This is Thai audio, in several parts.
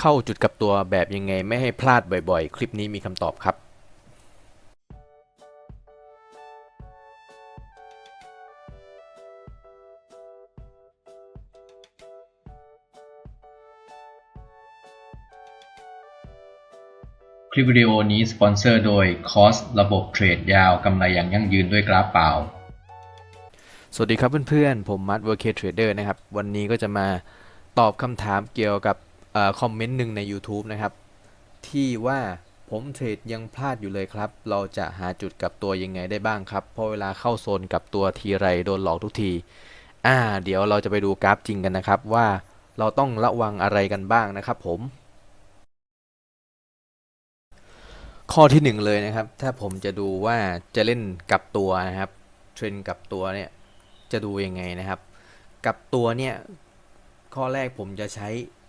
เข้าจุดกลับตัวแบบยังไงไม่ให้พลาดบ่อยๆ คลิปนี้มีคำตอบครับคลิปวิดีโอนี้สปอนเซอร์โดยคอสระบบเทรดยาวกำไรอย่างยั่งยืนด้วยกราฟเปล่า สวัสดีครับเพื่อนๆ ผมมัดเวอร์เคเทรดเดอร์นะครับ วันนี้ก็จะมาตอบคำถามเกี่ยวกับเออ คอมเมนต์หนึ่งใน YouTube นะครับ ที่ว่าผมเทรดยังพลาดอยู่เลยครับ เราจะหาจุดกลับตัวยังไงได้บ้างครับ เพราะเวลาเข้าโซนกลับตัวทีไรโดนหลอกทุกที อ่า เดี๋ยวเราจะไปดูกราฟจริงกันนะครับ ว่าเราต้องระวังอะไรกันบ้างนะครับ ผม ข้อที่หนึ่งเลยนะครับ ถ้าผมจะดูว่าจะเล่นกลับตัวนะครับเทรนด์กับตัวเนี่ยจะดูยังไงนะครับ กับตัวเนี่ยข้อแรกผมจะใช้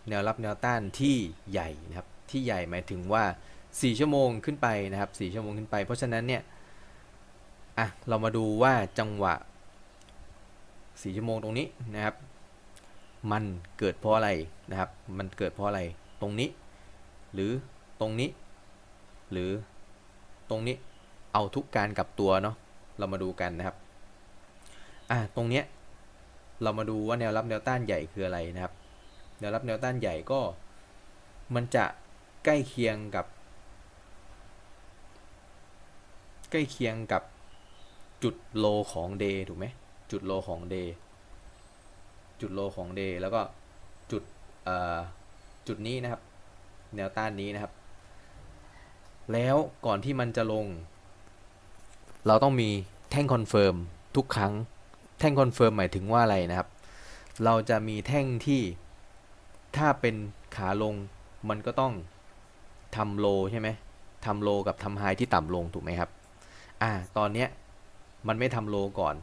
แนวรับแนวต้านที่ใหญ่นะครับ ที่ใหญ่หมายถึงว่า 4 ชั่วโมงขึ้นไปนะครับ 4 ชั่วโมงขึ้นไป เพราะฉะนั้นเนี่ย อะ เรามาดูว่าจังหวะ 4 ชั่วโมงตรงนี้นะครับ มันเกิดเพราะอะไรนะครับ มันเกิดเพราะอะไร ตรงนี้ หรือตรงนี้ หรือตรงนี้ เอาทุกการกลับตัวเนาะ เรามาดูกันนะครับ อะ ตรงเนี้ย เรามาดูว่าแนวรับแนวต้านใหญ่คืออะไรนะครับ แนวรับแนวต้านใหญ่ก็ มันจะใกล้เคียงกับ ใกล้เคียงกับจุดโลของ day ถูกไหมจุดโลของ day จุดโลของ day แล้วก็จุดจุดนี้นะครับ แนวต้านนี้นะครับ แล้วก่อนที่มันจะลง เราต้องมีแท่งคอนเฟิร์มทุกครั้ง แท่งคอนเฟิร์มหมายถึงว่าอะไรนะครับ เราจะมีแท่งที่ ถ้าเป็นขาลงมันก็ต้องทำโลใช่ไหมทำโลกับทำไฮที่ต่ำลงถูกไหมครับ อ่า ตอนเนี้ยมันไม่ทำโลก่อน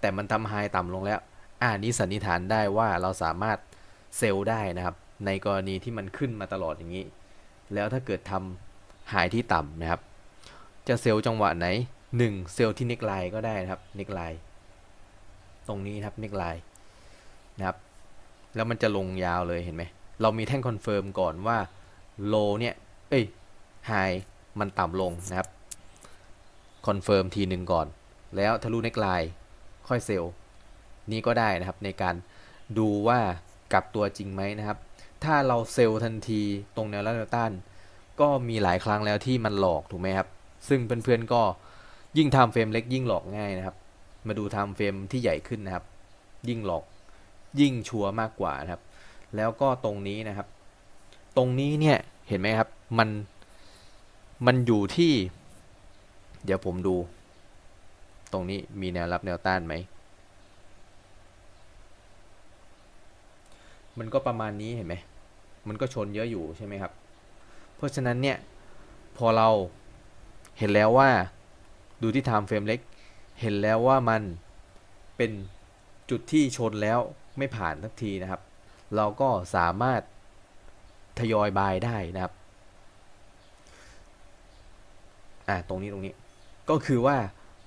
แต่มันทำไฮต่ำลงแล้ว อ่านี้สันนิษฐานได้ว่าเราสามารถเซลล์ได้นะครับ ในกรณีที่มันขึ้นมาตลอดอย่างนี้ แล้วถ้าเกิดทำไฮที่ต่ำนะครับ จะเซลล์จังหวะไหน 1 เซลล์ที่เน็กไลน์ก็ได้นะครับเน็กไลน์ตรงนี้ครับเน็กไลน์นะครับ แล้วมันจะลงยาวเลยเห็นไหม เรามีแท่งคอนเฟิร์มก่อนว่าโลเนี่ย เอ้ยไฮมันต่ำลงนะครับคอนเฟิร์มทีหนึ่งก่อน แล้วทะลุเน็กไลน์ค่อยเซลล์นี่ก็ได้นะครับในการดูว่ากลับตัวจริงไหมนะครับ ถ้าเราเซลล์ทันทีตรงแนวรับแนวต้าน ก็มีหลายครั้งแล้วที่มันหลอกถูกไหมครับ ซึ่งเพื่อนๆก็ยิ่งทำเฟรมเล็กยิ่งหลอกง่ายนะครับ มาดูทม์เฟรมที่ใหญ่ขึ้นนะครับ ยิ่งหลอก ยิ่งชัวร์มากกว่านะครับ แล้วก็ตรงนี้นะครับ ตรงนี้เนี่ยเห็นไหมครับ มันมันอยู่ที่ เดี๋ยวผมดู ตรงนี้มีแนวรับแนวต้านไหม มันก็ประมาณนี้เห็นไหม มันก็ชนเยอะอยู่ใช่ไหมครับ เพราะฉะนั้นเนี่ย พอเราเห็นแล้วว่าดูที่ time frame เล็ก เห็นแล้วว่ามันเป็นจุดที่ชนแล้ว ไม่ผ่านสักทีนะครับ เราก็สามารถทยอยบายได้นะครับอ่าตรงนี้ตรงนี้ก็คือว่า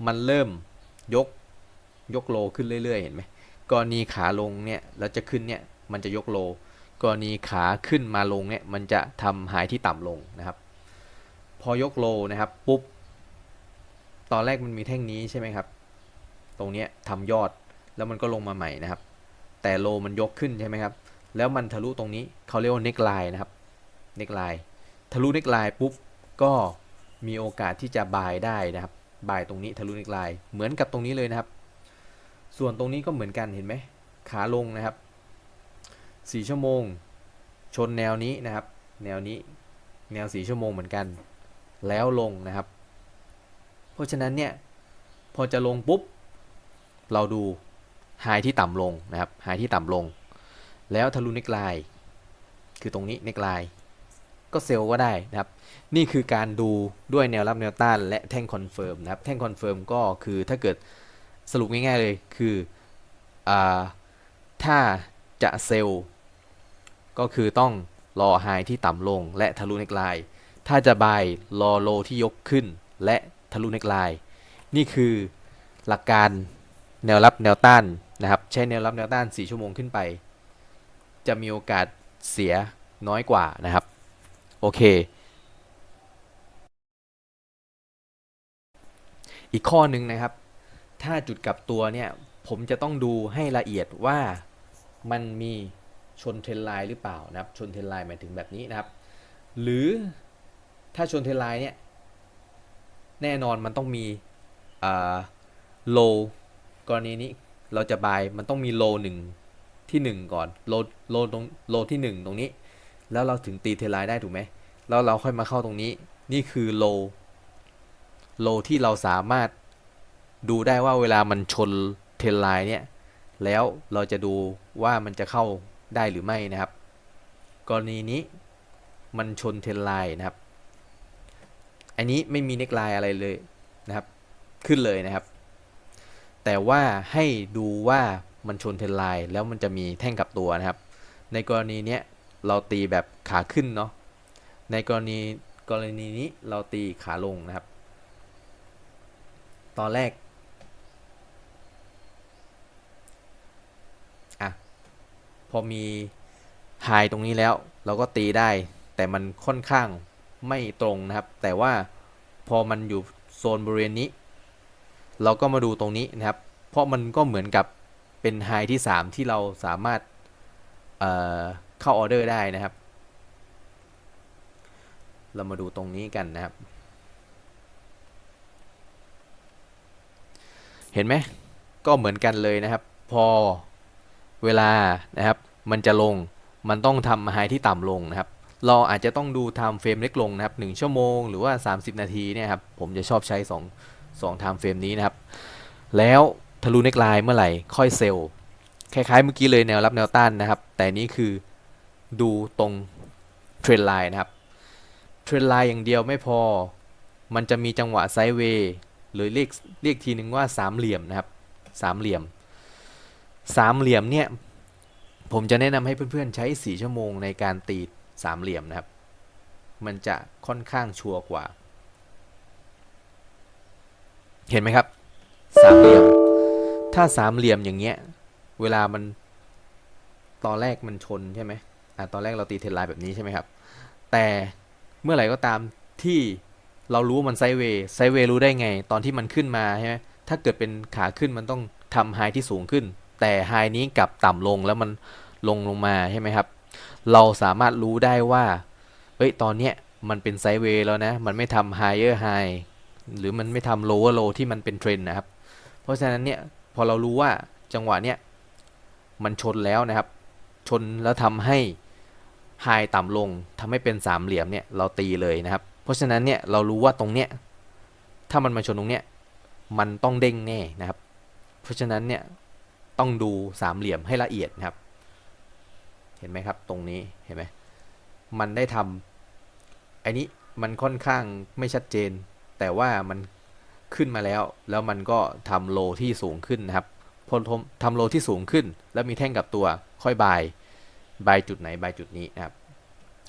มันเริ่มยกยกโลขึ้นเรื่อย ๆ เห็นไหมกรณีขาลงเนี่ยแล้วจะขึ้นเนี่ยมันจะยกโล กรณีขาขึ้นมาลงเนี่ยมันจะทำหายที่ต่ำลงนะครับ พอยกโลนะครับปุ๊บตอนแรกมันมีแท่งนี้ใช่ไหมครับ ตรงเนี้ยทำยอดแล้วมันก็ลงมาใหม่นะครับ แต่โลมันยกขึ้นใช่ไหมครับ แล้วมันทะลุตรงนี้เขาเรียกว่าเน็กไลน์นะครับเน็กไลน์ทะลุเน็กไลน์ปุ๊บก็มีโอกาสที่จะบายได้นะครับบายตรงนี้ทะลุเน็กไลน์เหมือนกับตรงนี้เลยนะครับ ส่วนตรงนี้ก็เหมือนกันเห็นไหมขาลงนะครับ 4 ชั่วโมง ชนแนวนี้นะครับ แนวนี้แนว 4 ชั่วโมงเหมือนกัน แล้วลงนะครับ เพราะฉะนั้นเนี่ยพอจะลงปุ๊บ เราดู ไฮที่ต่ำลงนะครับไฮที่ต่ำลง แล้วทะลุเน็กไลน์คือตรงนี้เน็กไลน์ก็เซลล์ก็ได้นะครับ นี่คือการดูด้วยแนวรับแนวต้านและแท่งคอนเฟิร์มนะครับ แท่งคอนเฟิร์มก็คือถ้าเกิดสรุปง่ายๆเลยคืออถ้าจะเซลล์ก็คือต้องรอไฮที่ต่ำลงและทะลุเน็กไลน์ถ้าจะบายรอโลที่ยกขึ้นและทะลุเน็กไลน์นี่คือหลักการแนวรับแนวต้าน นะครับใช้แนวรับแนวต้าน 4 ชั่วโมงขึ้นไป จะมีโอกาสเสียน้อยกว่านะครับ โอเค อีกข้อหนึ่งนะครับ ถ้าจุดกลับตัวเนี่ย ผมจะต้องดูให้ละเอียดว่ามันมีชนเทรนไลน์หรือเปล่านะครับ ชนเทรนไลน์หมายถึงแบบนี้นะครับ หรือถ้าชนเทรนไลน์เนี่ย แน่นอนมันต้องมีอ่กรณีนี้ เราจะบายมันต้องมี low หนึ่งที่หนึ่งก่อน low low ตรง low ที่หนึ่งตรงนี้ แล้วเราถึงตีเทไลน์ได้ถูกไหมแล้วเราค่อยมาเข้าตรงนี้ นี่คือ low low ที่เราสามารถดูได้ว่าเวลามันชนเทรนไลน์เนี่ย แล้วเราจะดูว่ามันจะเข้าได้หรือไม่นะครับ กรณีนี้มันชนเทรนไลน์นะครับ อันนี้ไม่มีเน็กไลน์อะไรเลยนะครับ ขึ้นเลยนะครับ แต่ว่าให้ดูว่ามันชนเทนไลน์แล้วมันจะมีแท่งกับตัวนะครับ ในกรณีเนี้ยเราตีแบบขาขึ้นเนาะในกรณีกรณีนี้เราตีขาลงนะครับ ตอนแรกอะพอมีไฮตรงนี้แล้วเราก็ตีได้ แต่มันค่อนข้างไม่ตรงนะครับ แต่ว่าพอมันอยู่โซนบริเวณนี้ เราก็มาดูตรงนี้นะครับ เพราะมันก็เหมือนกับเป็นไฮที่ 3 ที่เราสามารถเเข้าออเดอร์ได้นะครับ เรามาดูตรงนี้กันนะครับ เห็นไหมก็เหมือนกันเลยนะครับ พอเวลานะครับ มันจะลงมันต้องทำไฮที่ต่ำลงนะครับ เราอาจจะต้องดูไทม์เฟรมเล็กลงนะครับ 1 ชั่วโมงหรือว่า 30 นาทีเนี่ยครับ ผมจะชอบใช้ 2 2ไทม์เฟรมนี้นะครับ แล้วทะลุเน็กไลน์เมื่อไหร่ค่อยเซลล์คล้ายๆเมื่อกี้เลยแนวรับแนวต้านนะครับ แต่นี้คือดูตรงเทรนไลน์นะครับเทรนไลน์อย่างเดียวไม่พอ มันจะมีจังหวะไซด์เวย์หรือเรียกเรียกทีหนึ่งว่าสามเหลี่ยมนะครับสามเหลี่ยมสามเหลี่ยมเนี่ยผมจะแนะนำให้เพื่อนๆใช้4ชั่วโมงในการตีสามเหลี่ยมนะครับ มันจะค่อนข้างชัวร์กว่า เห็นไหมครับ สามเหลี่ยม ถ้าสามเหลี่ยมอย่างเงี้ย เวลามัน ตอนแรกมันชนใช่ไหมอ่าตอนแรกเราตีเทรนไลน์แบบนี้ใช่ไหมครับ แต่เมื่อไหร่ก็ตามที่เรารู้ว่ามันไซเวย์ไซเวย์รู้ได้ไง ตอนที่มันขึ้นมาใช่ไหมถ้าเกิดเป็นขาขึ้นมันต้องทำไฮที่สูงขึ้น แต่ไฮนี้กลับต่ำลงแล้วมันลงลงมาใช่ไหมครับ เราสามารถรู้ได้ว่าเอ้ย ตอนเนี้ยมันเป็นไซเวย์แล้วนะ มันไม่ทำ higher high หรือมันไม่ทำ lower low ที่มันเป็นเทรนด์นะครับ เพราะฉะนั้นเนี่ยพอเรารู้ว่าจังหวะเนี้ยมันชนแล้วนะครับ ชนแล้วทำให้ไฮต่ำลงทำให้เป็นสามเหลี่ยมเนี่ยเราตีเลยนะครับ เพราะฉะนั้นเนี่ยเรารู้ว่าตรงเนี้ยถ้ามันมาชนตรงเนี้ยมันต้องเด้งแน่นะครับ เพราะฉะนั้นเนี่ยต้องดูสามเหลี่ยมให้ละเอียดนะครับ เห็นไหมครับตรงนี้เห็นไหมมันได้ทำไอ้นี้มันค่อนข้างไม่ชัดเจน แต่ว่ามันขึ้นมาแล้ว แล้วมันก็ทำโลที่สูงขึ้นนะครับพอทำโลที่สูงขึ้น แล้วมีแท่งกับตัวค่อยบายบายจุดไหนบายจุดนี้นะครับ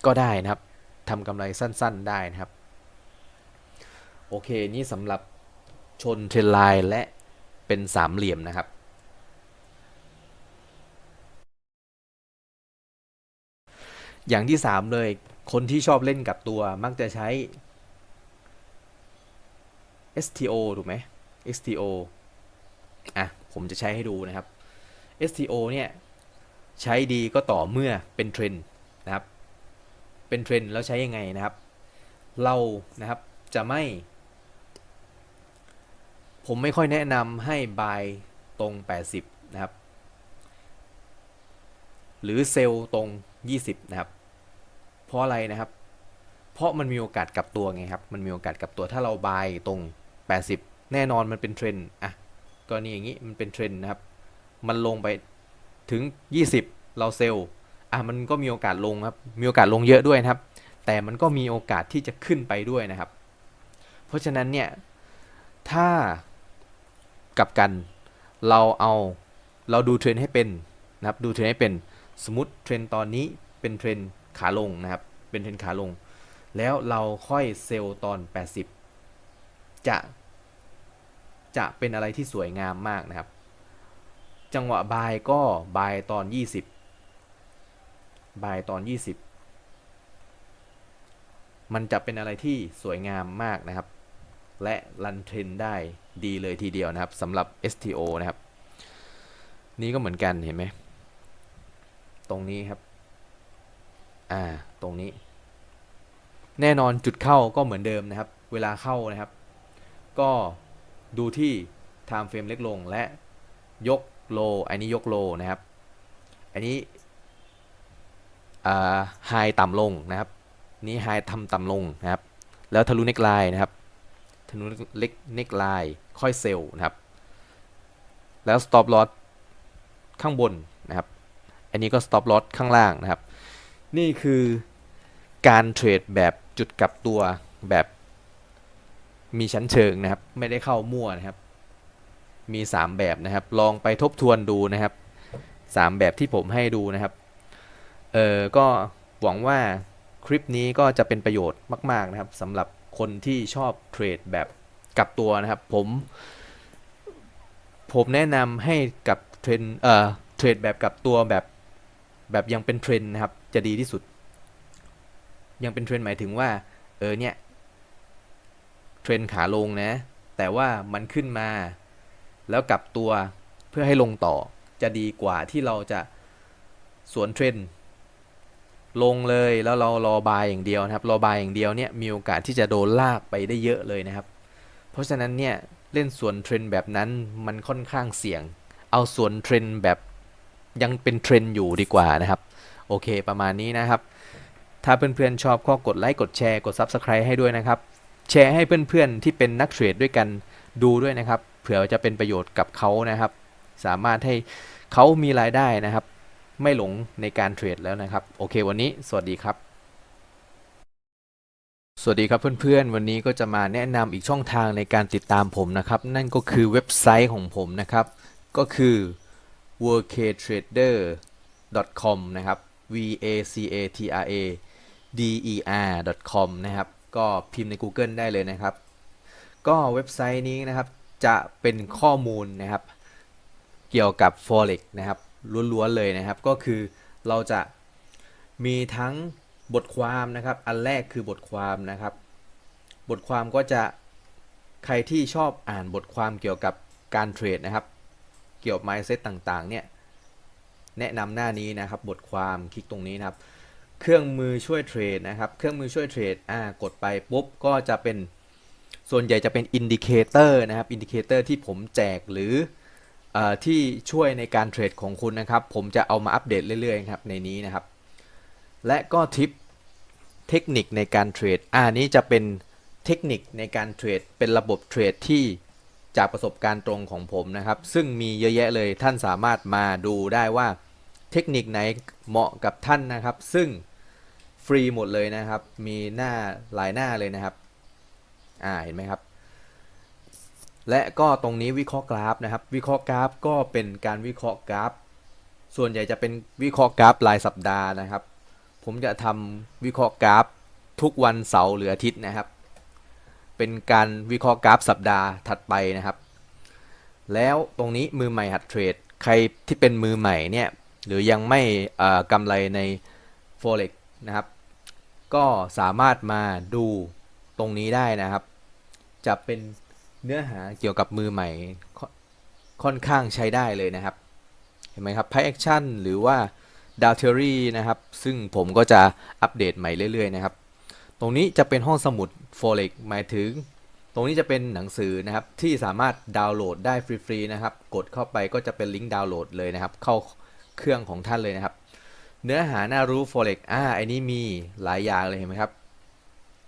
ก็ได้นะครับทำกำไรสั้นๆได้นะครับ โอเค นี่สำหรับชนเทรนไลน์และเป็นสามเหลี่ยมนะครับ อย่างที่สามเลย คนที่ชอบเล่นกับตัวมักจะใช้ STO ถูกไหม STO อะ ผมจะใช้ให้ดูนะครับ STO เนี่ยใช้ดีก็ต่อเมื่อเป็นเทรนด์นะครับ เป็นเทรนด์แล้วใช้ยังไงนะครับ เรานะครับจะไม่ ผมไม่ค่อยแนะนำให้บายตรง 80 นะครับ หรือเซลล์ตรง 20 นะครับ เพราะอะไรนะครับ เพราะมันมีโอกาสกลับตัวไงครับ มันมีโอกาสกลับตัวถ้าเราบายตรง 80 แน่นอนมันเป็นเทรนด์อะกรณีอย่างนี้มันเป็นเทรนด์นะครับ มันลงไปถึง 20 เราเซลล์อะมันก็มีโอกาสลงครับ มีโอกาสลงเยอะด้วยนะครับ แต่มันก็มีโอกาสที่จะขึ้นไปด้วยนะครับ เพราะฉะนั้นเนี่ย ถ้ากลับกันเราเอาเราดูเทรนด์ให้เป็นนะครับ ดูเทรนด์ให้เป็น สมมติเทรนด์ตอนนี้เป็นเทรนขาลงนะครับ เป็นเทรนขาลง แล้วเราค่อยเซลล์ตอน 80 จะ จะเป็นอะไรที่สวยงามมากนะครับ จังหวะบายก็บายตอน 20 บายตอน 20 มันจะเป็นอะไรที่สวยงามมากนะครับ และรันเทรนได้ดีเลยทีเดียวนะครับสำหรับ STO นะครับ นี่ก็เหมือนกันเห็นไหมตรงนี้ครับ อ่า ตรงนี้ แน่นอนจุดเข้าก็เหมือนเดิมนะครับ เวลาเข้านะครับ ก็ ดูที่ time frame เล็กลงและยกโล อันนี้ยกโลนะครับ อันนี้อ่า high ต่ำลงนะครับ นี้ high ทำต่ำลงนะครับ แล้วทะลุเน็กไลน์นะครับ ทะลุเล็กเน็กไลน์ค่อยเซลล์นะครับ แล้ว stop loss ข้างบนนะครับ อันนี้ก็ stop loss ข้างล่างนะครับ นี่คือการเทรดแบบจุดกลับตัวแบบ มีชั้นเชิงนะครับ ไม่ได้เข้ามั่วนะครับ มี 3 แบบนะครับ ลองไปทบทวนดูนะครับ 3 แบบที่ผมให้ดูนะครับ เออก็หวังว่าคลิปนี้ก็จะเป็นประโยชน์มาก ๆนะครับสำหรับคนที่ชอบเทรดแบบกลับตัวนะครับ ผม ผมแนะนำให้กับเทรนเอ่อเทรดแบบกลับตัวแบบแบบยังเป็นเทรนนะครับ จะดีที่สุด ยังเป็นเทรนหมายถึงว่า เออเนี่ย รนขาลงนะ แต่ว่ามันขึ้นมา แล้วกลับตัวเพื่อให้ลงต่อจะดีกว่าที่เราจะสวนเทรนลงเลยแล้วเรารอบายอย่างเดียวนะครับ รอบายอย่างเดียวเนี่ยมีโอกาสที่จะโดนลากไปได้เยอะเลยนะครับ เพราะฉะนั้นเนี่ยเล่นสวนเทรนแบบนั้นมันค่อนข้างเสี่ยง เอาสวนเทรนแบบยังเป็นเทรนอยู่ดีกว่านะครับ โอเคประมาณนี้นะครับ ถ้าเพื่อนๆชอบก็กดไลค์กดแชร์กด Subscribe ให้ด้วยนะครับ แชร์ให้เพื่อนๆที่เป็นนักเทรดด้วยกันดูด้วยนะครับ เผื่อจะเป็นประโยชน์กับเขานะครับ สามารถให้เขามีรายได้นะครับ ไม่หลงในการเทรดแล้วนะครับ โอเค วันนี้สวัสดีครับ สวัสดีครับเพื่อนๆ วันนี้ก็จะมาแนะนำอีกช่องทางในการติดตามผมนะครับ นั่นก็คือเว็บไซต์ของผมนะครับ ก็คือ worktrader.com นะครับ v a c a t r a d e r com นะครับ ก็พิมพ์ใน Google ได้เลยนะครับ ก็เว็บไซต์นี้นะครับจะเป็นข้อมูลนะครับ เกี่ยวกับ forex นะครับล้วนๆเลยนะครับ ก็คือเราจะมีทั้งบทความนะครับ อันแรกคือบทความนะครับ บทความก็จะใครที่ชอบอ่านบทความเกี่ยวกับการเทรดนะครับ เกี่ยวกับ mindset ต่างๆ เนี่ย แนะนำหน้านี้นะครับ บทความคลิกตรงนี้นะครับ เครื่องมือช่วยเทรดนะครับ เครื่องมือช่วยเทรด อ่า กดไปปุ๊บก็จะเป็น ส่วนใหญ่จะเป็นอินดิเคเตอร์นะครับ อินดิเคเตอร์ที่ผมแจกหรืออที่ช่วยในการเทรดของคุณนะครับ ผมจะเอามาอัปเดตเรื่อยๆครับในนี้นะครับ และก็ทิปเทคนิคในการเทรด อ่านี้จะเป็นเทคนิคในการเทรด เป็นระบบเทรดที่จากประสบการณ์ตรงของผมนะครับ ซึ่งมีเยอะแยะเลยท่านสามารถมาดูได้ว่าเทคนิคไหนเหมาะกับท่านนะครับ ซึ่ง ฟรีหมดเลยนะครับ มีหน้าหลายหน้าเลยนะครับ อ่า เห็นไหมครับ และก็ตรงนี้วิเคราะห์กราฟนะครับ วิเคราะห์กราฟก็เป็นการวิเคราะห์กราฟ ส่วนใหญ่จะเป็นวิเคราะห์กราฟรายสัปดาห์นะครับ ผมจะทำวิเคราะห์กราฟทุกวันเสาร์หรืออาทิตย์นะครับ เป็นการวิเคราะห์กราฟสัปดาห์ถัดไปนะครับ แล้วตรงนี้มือใหม่หัดเทรด ใครที่เป็นมือใหม่เนี่ย หรือยังไม่เอ่อกำไรใน forex นะครับ ก็สามารถมาดูตรงนี้ได้นะครับ จะเป็นเนื้อหาเกี่ยวกับมือใหม่ค่อนข้างใช้ได้เลยนะครับ เห็นไหมครับ Price Action หรือว่า d a w t e r y นะครับ ซึ่งผมก็จะอัปเดตใหม่เรื่อยๆนะครับ ตรงนี้จะเป็นห้องสมุด Forex หมายถึง ตรงนี้จะเป็นหนังสือนะครับที่สามารถดาวน์โหลดได้ฟรีๆนะครับ กดเข้าไปก็จะเป็นลิงก์ดาวน์โหลดเลยนะครับ เข้าเครื่องของท่านเลยนะครับ เนื้อหาน่ารู้ Forex อ่าอันนี้มีหลายอย่างเลยเห็นไหมครับ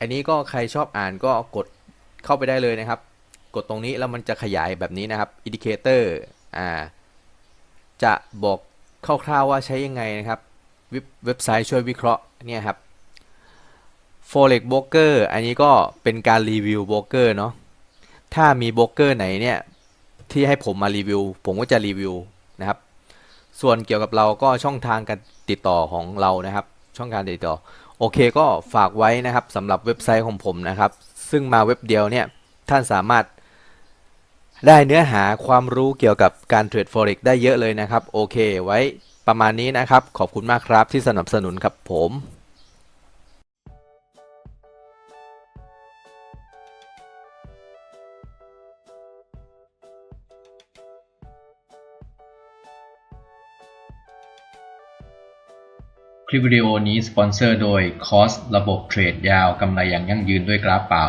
อันนี้ก็ใครชอบอ่านก็กดเข้าไปได้เลยนะครับ กดตรงนี้แล้วมันจะขยายแบบนี้นะครับ Indicator อ่าจะบอกคร่าวๆว่าใช้ยังไงนะครับเว็บเว็บไซต์ช่วยวิเคราะห์เนี่ยครับ Forex Broker อันนี้ก็เป็นการรีวิวโบรกเกอร์เนาะถ้ามีโบรกเกอร์ไหนเนี่ยที่ให้ผมมารีวิว ผมก็จะรีวิวนะครับ ส่วนเกี่ยวกับเราก็ช่องทางการ ติดต่อของเรานะครับ ช่องการติดต่อ โอเคก็ฝากไว้นะครับสำหรับเว็บไซต์ของผมนะครับ ซึ่งมาเว็บเดียวเนี่ยท่านสามารถได้เนื้อหาความรู้เกี่ยวกับการเทรด Forex ได้เยอะเลยนะครับ โอเค ไว้ประมาณนี้นะครับ ขอบคุณมากครับที่สนับสนุนครับผม คลิปวิดีโอนี้สปอนเซอร์โดยคอสระบบเทรดยาวกำไรอย่างยั่งยืนด้วยกราฟเปล่า